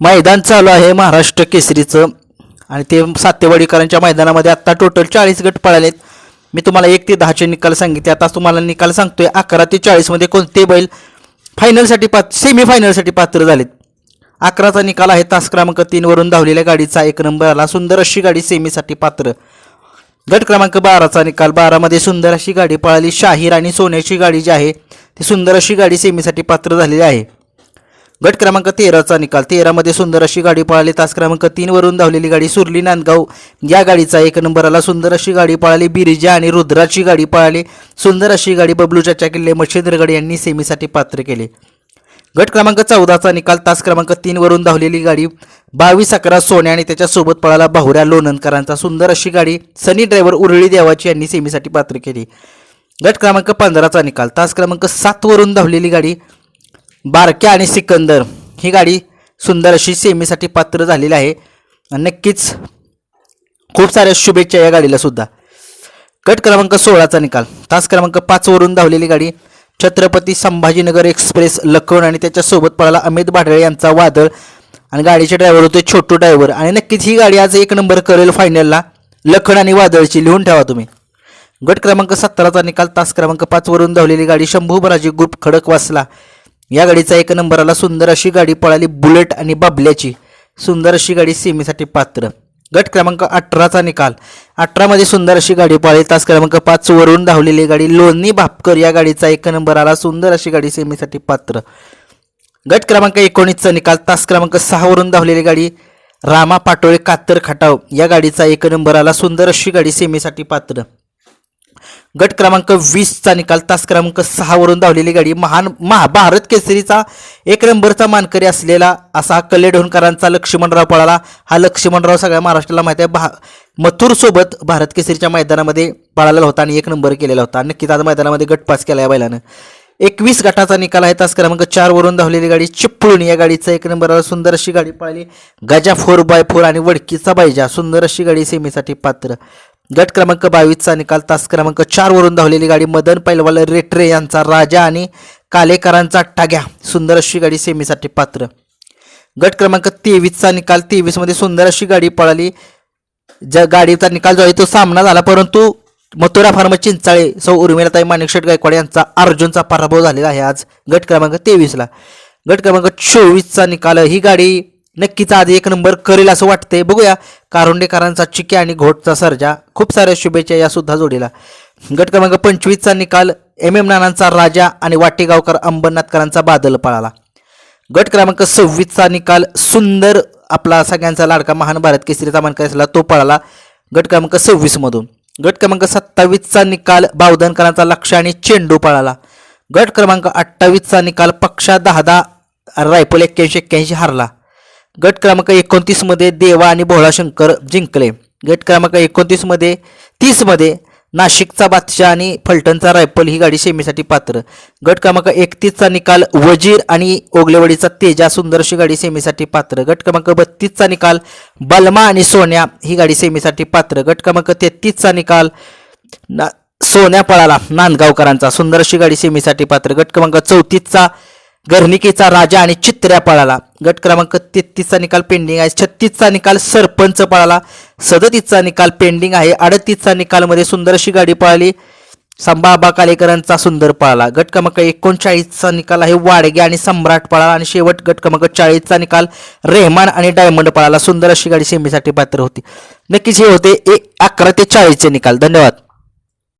मैदान चालू आहे महाराष्ट्र केसरीचं. आणि ते सातेवाडीकरांच्या मैदानामध्ये आत्ता टोटल चाळीस गट पळालेत. मी तुम्हाला एक ते दहाचे निकाल सांगितले. आता तुम्हाला निकाल सांगतोय अकरा ते चाळीसमध्ये कोणते बैल फायनलसाठी पात्र सेमीफायनलसाठी पात्र झालेत. अकराचा निकाल आहे तास क्रमांक तीनवरून धावलेल्या गाडीचा एक नंबर आला. सुंदर अशी गाडी सेमीसाठी पात्र. गट क्रमांक बाराचा निकाल. बारामध्ये सुंदर अशी गाडी पळाली. शाहीर आणि सोन्याची गाडी जी आहे ती सुंदर अशी गाडी सेमीसाठी पात्र झालेली आहे. गट क्रमांक तेराचा निकाल. तेरामध्ये सुंदर अशी गाडी पळाली. तास क्रमांक तीनवरून धावलेली गाडी सुरली नांदगाव. या गाडीचा एक नंबराला सुंदर अशी गाडी पळाली. बिरिजा आणि रुद्राची गाडी पळाली. सुंदर अशी गाडी बबलूच्या किल्ले मच्छिंद्रगड यांनी सेमीसाठी पात्र केले. गट क्रमांक चौदाचा निकाल. तास क्रमांक तीनवरून धावलेली गाडी बावीस अकरा सोन्या आणि त्याच्यासोबत पळाला बाहुऱ्या लोणंदकरांचा. सुंदर अशी गाडी सनी ड्रायव्हर उरळी देवाची यांनी सेमीसाठी पात्र केली. गट क्रमांक पंधराचा निकाल. तास क्रमांक सातवरून धावलेली गाडी बारक्या आणि सिकंदर. ही गाडी सुंदर अशी सेमीसाठी पात्र झालेली आहे. आणि नक्कीच खूप साऱ्या शुभेच्छा या गाडीला सुद्धा. गट क्रमांक सोळाचा निकाल. तास क्रमांक पाचवरून धावलेली गाडी छत्रपती संभाजीनगर एक्सप्रेस लखन आणि त्याच्यासोबत पळाला अमित भाडळे यांचा वादळ. आणि गाडीचे ड्रायव्हर होते छोटू ड्रायव्हर आणि नक्कीच ही गाडी आज एक नंबर करेल फायनलला लखन आणि वादळची लिहून ठेवा तुम्ही. गट क्रमांक सत्तराचा निकाल. तास क्रमांक पाचवरून धावलेली गाडी शंभू बराजी ग्रुप खडक वासला या गाडीचा एक नंबराला सुंदर अशी गाडी पळाली बुलेट आणि बाबल्याची. सुंदर अशी गाडी सेमीसाठी पात्र. गट क्रमांक अठराचा निकाल. अठरामध्ये सुंदर अशी गाडी पळाली. तास क्रमांक पाच वरून धावलेली गाडी लोणी भापकर या गाडीचा एक नंबराला सुंदर अशी गाडी सेमीसाठी पात्र. गट क्रमांक एकोणीसचा निकाल. तास क्रमांक सहावरून धावलेली गाडी रामा पाटोळे कातर खटाव या गाडीचा एक नंबराला सुंदर अशी गाडी सेमीसाठी पात्र. गट क्रमांक वीसचा निकाल तास क्रमांक सहावरून धावलेली गाडी महान महा भारत केसरीचा एक नंबरचा मानकरी असलेला असा कल्लेढोणकरांचा लक्ष्मणराव पळाला. हा लक्ष्मणराव सगळ्या महाराष्ट्राला माहिती आहे. भा मथुरसोबत भारत केसरीच्या मैदानामध्ये पळालेला होता आणि एक नंबर केलेला होता. नक्कीच आज मैदानामध्ये गट पास केला या बैलानं. एकवीस गटाचा निकाल आहे. तास क्रमांक चारवरून धावलेली गाडी चिपळूण. या गाडीचा एक नंबर सुंदर अशी गाडी पळाली. गजा फोर बाय फोर आणि वडकीचा बायजा सुंदर अशी गाडी सेमीसाठी पात्र. गट क्रमांक बावीसचा निकाल तास क्रमांक चारवरून धावलेली गाडी मदन पैलवाल रेटरे यांचा राजा आणि कालेकरांचा टाग्या सुंदर अशी गाडी सेमीसाठी पात्र. गट क्रमांक तेवीसचा निकाल तेवीसमध्ये सुंदर अशी गाडी पळाली. ज्या गाडीचा निकाल जो आहे तो सामना झाला परंतु मथुरा फार्म चिंचाळे सौ उर्मिलाताई माणिकशेठ गायकवाड यांचा अर्जुनचा पराभव झालेला आहे आज गट क्रमांक तेवीसला. गट क्रमांक चोवीसचा निकाल ही गाडी नक्कीच आज एक नंबर करेल असं वाटतंय. बघूया. कारोंडेकरांचा चिके आणि घोटचा सर्जा. खूप साऱ्या शुभेच्छा या सुद्धा जोडीला. गट क्रमांक पंचवीसचा निकाल. एम एम नानांचा राजा आणि वाटेगावकर अंबरनाथकरांचा बादल पळाला. गट क्रमांक सव्वीसचा निकाल. सुंदर आपला सगळ्यांचा लाडका महान भारत केसरीचा मानकर असला तो पळाला. गट क्रमांक सव्वीसमधून. गट क्रमांक सत्तावीसचा निकाल. बावधनकरांचा लक्ष आणि चेंडू पळाला. गट क्रमांक अठ्ठावीसचा निकाल. पक्षा दहा दहा रायफल एक्क्याऐंशी एक्क्याऐंशी हारला. गट क्रमांक एकोणतीसमध्ये देवा आणि भोळा शंकर जिंकले. गट क्रमांक एकोणतीसमध्ये तीसमध्ये नाशिकचा बादशाह आणि फलटणचा रायफल ही गाडी सेमीसाठी पात्र. गट क्रमांक एकतीसचा निकाल वजीर आणि ओगलेवाडीचा तेजा सुंदरशी गाडी सेमीसाठी पात्र. गट क्रमांक बत्तीसचा निकाल बलमा आणि सोन्या ही गाडी सेमीसाठी पात्र. गट क्रमांक तेहतीसचा निकाल ना सोन्या पळाला नांदगावकरांचा सुंदरशी गाडी सेमीसाठी पात्र. गट क्रमांक चौतीसचा गर्निकेचा राजा आणि चित्र्या पळाला. गट क्रमांक तेहतीसचा निकाल पेंडिंग आहे. छत्तीसचा निकाल सरपंच पळाला. सदतीसचा निकाल पेंडिंग आहे. अडतीसचा निकालमध्ये सुंदर अशी गाडी पळाली. संभाबा कालेकरांचा सुंदर पळाला. गट क्रमांक एकोणचाळीसचा निकाल आहे. वाडगे आणि सम्राट पळाला. आणि शेवट गट क्रमांक चाळीसचा निकाल रेहमान आणि डायमंड पळाला. सुंदर अशी गाडी सेमीसाठी पात्र होती. नक्कीच हे होते एक अकरा ते चाळीसचे निकाल. धन्यवाद.